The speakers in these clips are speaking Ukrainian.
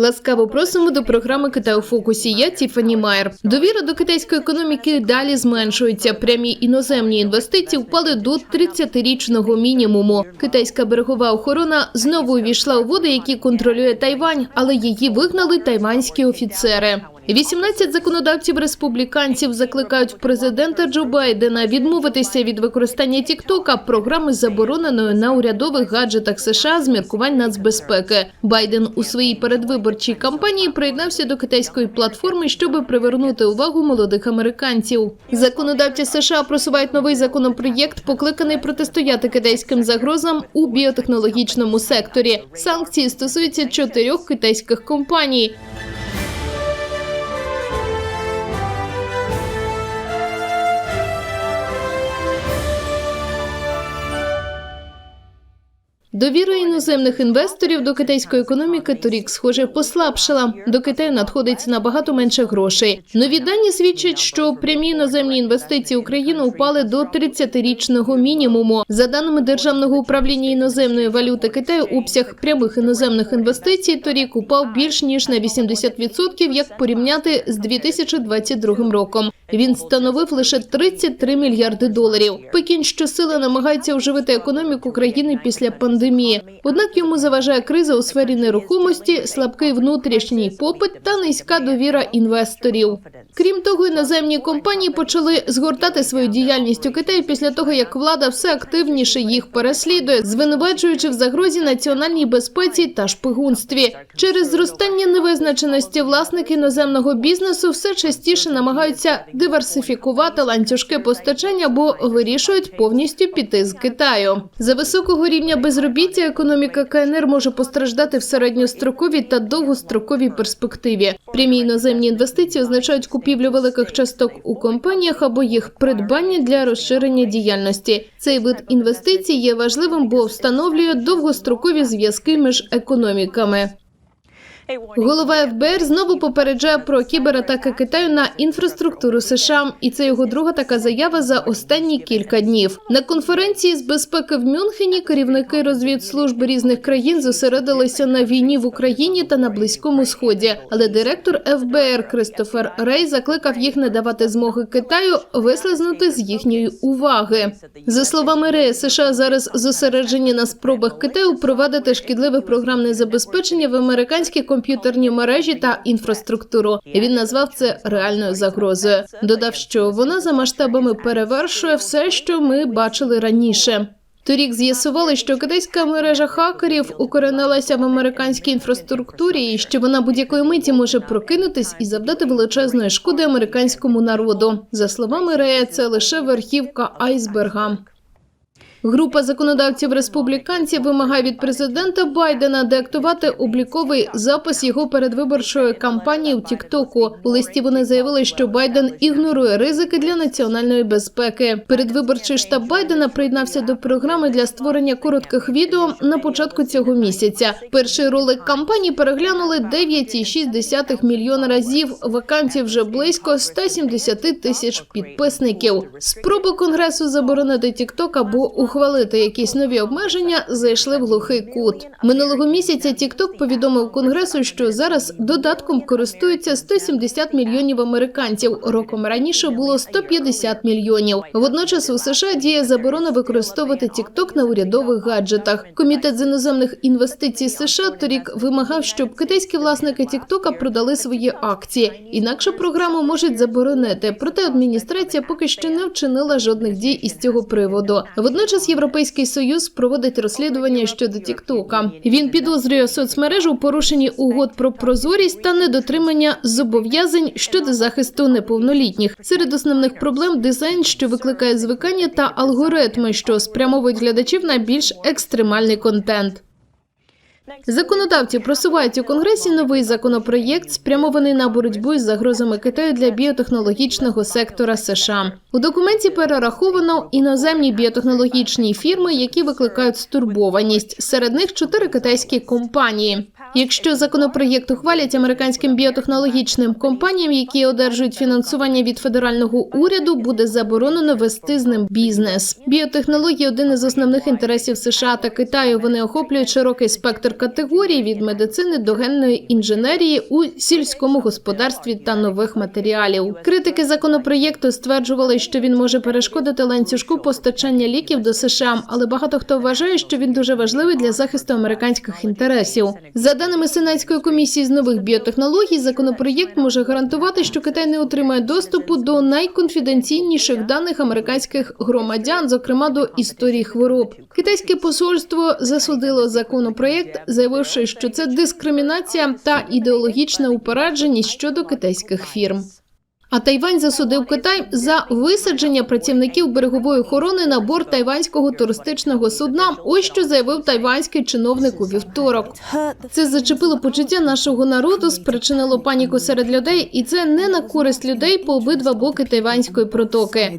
Ласкаво просимо до програми Китай у фокусі. Я Тіфані Майер. Довіра до китайської економіки далі зменшується. Прямі іноземні інвестиції впали до 30-річного мінімуму. Китайська берегова охорона знову увійшла у води, які контролює Тайвань, але її вигнали тайванські офіцери. 18 законодавців республіканців закликають президента Джо Байдена відмовитися від використання Тіктока, програми забороненої на урядових гаджетах США з міркувань нацбезпеки. Байден у своїй передвиборчій кампанії приєднався до китайської платформи, щоб привернути увагу молодих американців. Законодавці США просувають новий законопроєкт, покликаний протистояти китайським загрозам у біотехнологічному секторі. Санкції стосуються чотирьох китайських компаній. Довіра іноземних інвесторів до китайської економіки торік, схоже, послабшала. До Китаю надходить набагато менше грошей. Нові дані свідчать, що прямі іноземні інвестиції в Україну впали до 30-річного мінімуму. За даними Державного управління іноземної валюти Китаю, обсяг прямих іноземних інвестицій торік упав більш ніж на 80%, як порівняти з 2022 роком. Він становив лише 33 мільярди доларів. Пекін щосили намагається оживити економіку країни після пандемії. Однак йому заважає криза у сфері нерухомості, слабкий внутрішній попит та низька довіра інвесторів. Крім того, іноземні компанії почали згортати свою діяльність у Китаї після того, як влада все активніше їх переслідує, звинувачуючи в загрозі національній безпеці та шпигунстві. Через зростання невизначеності власники іноземного бізнесу все частіше намагаються диверсифікувати ланцюжки постачання, бо вирішують повністю піти з Китаю. За високого рівня безробіття економіка КНР може постраждати в середньостроковій та довгостроковій перспективі. Прямі іноземні інвестиції означають купівлю великих часток у компаніях або їх придбання для розширення діяльності. Цей вид інвестицій є важливим, бо встановлює довгострокові зв'язки між економіками. Голова ФБР знову попереджає про кібератаки Китаю на інфраструктуру США, і це його друга така заява за останні кілька днів. На конференції з безпеки в Мюнхені керівники розвідслужб різних країн зосередилися на війні в Україні та на близькому сході. Але директор ФБР Кристофер Рей закликав їх не давати змоги Китаю вислизнути з їхньої уваги. За словами Рея, США зараз зосереджені на спробах Китаю впровадити шкідливе програмне забезпечення в американській американські комп'ютерні мережі та інфраструктуру. Він назвав це реальною загрозою. Додав, що вона за масштабами перевершує все, що ми бачили раніше. Торік з'ясували, що китайська мережа хакерів укоренилася в американській інфраструктурі, і що вона будь-якої миті може прокинутись і завдати величезної шкоди американському народу. За словами Рея, це лише верхівка айсберга. Група законодавців республіканців вимагає від президента Байдена деактувати обліковий запис його передвиборчої кампанії у Тіктоку. У листі вони заявили, що Байден ігнорує ризики для національної безпеки. Передвиборчий штаб Байдена приєднався до програми для створення коротких відео на початку цього місяця. Перший ролик кампанії переглянули 9,6 мільйона разів. Вакансій вже близько 170 тисяч підписників. Спроби конгресу заборонити Тікток або ухвалити якісь нові обмеження зайшли в глухий кут. Минулого місяця TikTok повідомив конгресу, що зараз додатком користуються 170 мільйонів американців. Роком раніше було 150 мільйонів. Водночас у США діє заборона використовувати TikTok на урядових гаджетах. Комітет з іноземних інвестицій США торік вимагав, щоб китайські власники TikTok продали свої акції. Інакше програму можуть заборонити. Проте адміністрація поки що не вчинила жодних дій із цього приводу. Водночас Європейський союз проводить розслідування щодо Тіктока. Він підозрює соцмережу у порушенні угод про прозорість та недотримання зобов'язань щодо захисту неповнолітніх. Серед основних проблем дизайн, що викликає звикання, та алгоритми, що спрямовують глядачів на більш екстремальний контент. Законодавці просувають у конгресі новий законопроєкт, спрямований на боротьбу із загрозами Китаю для біотехнологічного сектора США. У документі перераховано іноземні біотехнологічні фірми, які викликають стурбованість. Серед них чотири китайські компанії. Якщо законопроєкт ухвалять американським біотехнологічним компаніям, які одержують фінансування від федерального уряду, буде заборонено вести з ним бізнес. Біотехнології один із основних інтересів США та Китаю. Вони охоплюють широкий спектр категорій від медицини до генної інженерії у сільському господарстві та нових матеріалів. Критики законопроєкту стверджували, що він може перешкодити ланцюжку постачання ліків до США, але багато хто вважає, що він дуже важливий для захисту американських інтересів. За даними Сенатської комісії з нових біотехнологій, законопроєкт може гарантувати, що Китай не отримає доступу до найконфіденційніших даних американських громадян, зокрема до історії хвороб. Китайське посольство засудило законопроєкт, заявивши, що це дискримінація та ідеологічна упередженість щодо китайських фірм. А Тайвань засудив Китай за висадження працівників берегової охорони на борт тайванського туристичного судна. Ось що заявив тайванський чиновник у вівторок. Це зачепило почуття нашого народу, спричинило паніку серед людей, і це не на користь людей по обидва боки тайванської протоки.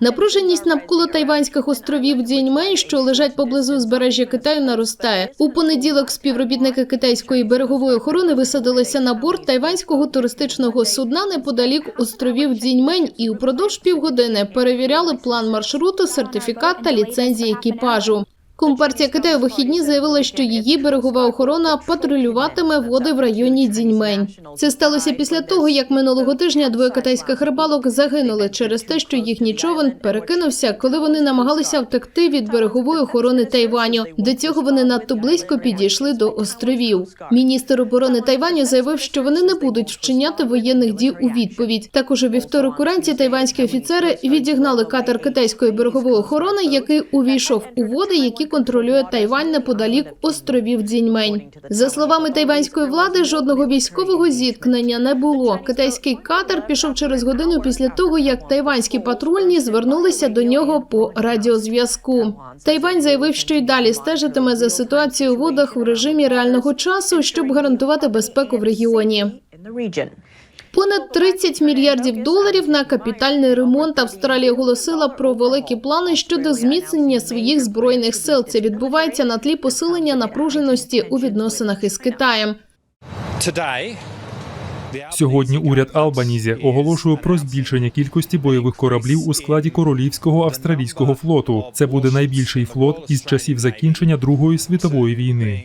Напруженість навколо тайванських островів Дзіньмень, що лежать поблизу узбережжя Китаю, наростає. У понеділок співробітники китайської берегової охорони висадилися на борт тайванського туристичного судна неподалік островів Дзіньмень і упродовж півгодини перевіряли план маршруту, сертифікат та ліцензії екіпажу. Компартія Китаю вихідні заявила, що її берегова охорона патрулюватиме води в районі Дзіньмень. Це сталося після того, як минулого тижня двоє китайських рибалок загинули через те, що їхній човен перекинувся, коли вони намагалися втекти від берегової охорони Тайваню. До цього вони надто близько підійшли до островів. Міністр оборони Тайваню заявив, що вони не будуть вчиняти воєнних дій у відповідь. Також у вівторок уранці тайванські офіцери відігнали катер китайської берегової охорони, який увійшов у води, які контролює Тайвань неподалік островів Дзіньмень. За словами тайванської влади, жодного військового зіткнення не було. Китайський катер пішов через годину після того, як тайванські патрульні звернулися до нього по радіозв'язку. Тайвань заявив, що й далі стежитиме за ситуацією у водах в режимі реального часу, щоб гарантувати безпеку в регіоні. Понад 30 мільярдів доларів на капітальний ремонт Австралія оголосила про великі плани щодо зміцнення своїх збройних сил. Це відбувається на тлі посилення напруженості у відносинах із Китаєм. Сьогодні уряд Албанізі оголошує про збільшення кількості бойових кораблів у складі королівського австралійського флоту. Це буде найбільший флот із часів закінчення Другої світової війни.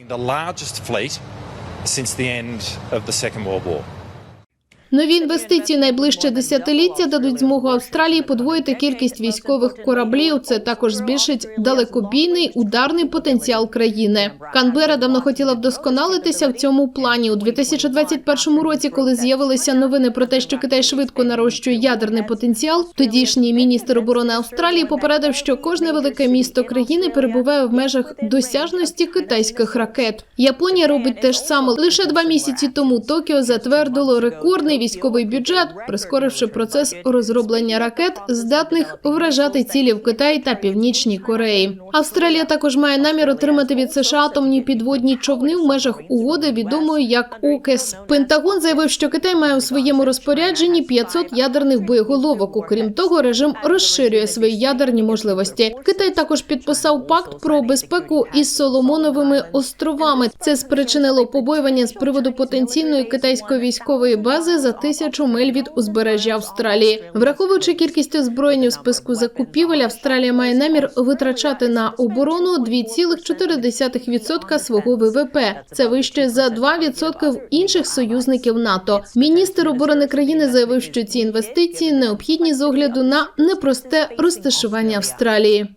Нові інвестиції найближче десятиліття дадуть змогу Австралії подвоїти кількість військових кораблів. Це також збільшить далекобійний ударний потенціал країни. Канбера давно хотіла вдосконалитися в цьому плані у 2021 році, коли з'явилися новини про те, що Китай швидко нарощує ядерний потенціал. Тодішній міністр оборони Австралії попередив, що кожне велике місто країни перебуває в межах досяжності китайських ракет. Японія робить те ж саме. Лише два місяці тому Токіо затвердило рекордний військовий бюджет, прискоривши процес розроблення ракет, здатних вражати цілі в Китаї та Північній Кореї. Австралія також має намір отримати від США атомні підводні човни в межах угоди, відомої як ОКЕС. Пентагон заявив, що Китай має у своєму розпорядженні 500 ядерних боєголовок. Окрім того, режим розширює свої ядерні можливості. Китай також підписав пакт про безпеку із Соломоновими островами. Це спричинило побоювання з приводу потенційної китайської військової бази за тисячу миль від узбережжя Австралії. Враховуючи кількість озброєнь у списку закупівель, Австралія має намір витрачати на оборону 2,4% свого ВВП. Це вище за 2% в інших союзників НАТО. Міністр оборони країни заявив, що ці інвестиції необхідні з огляду на непросте розташування Австралії.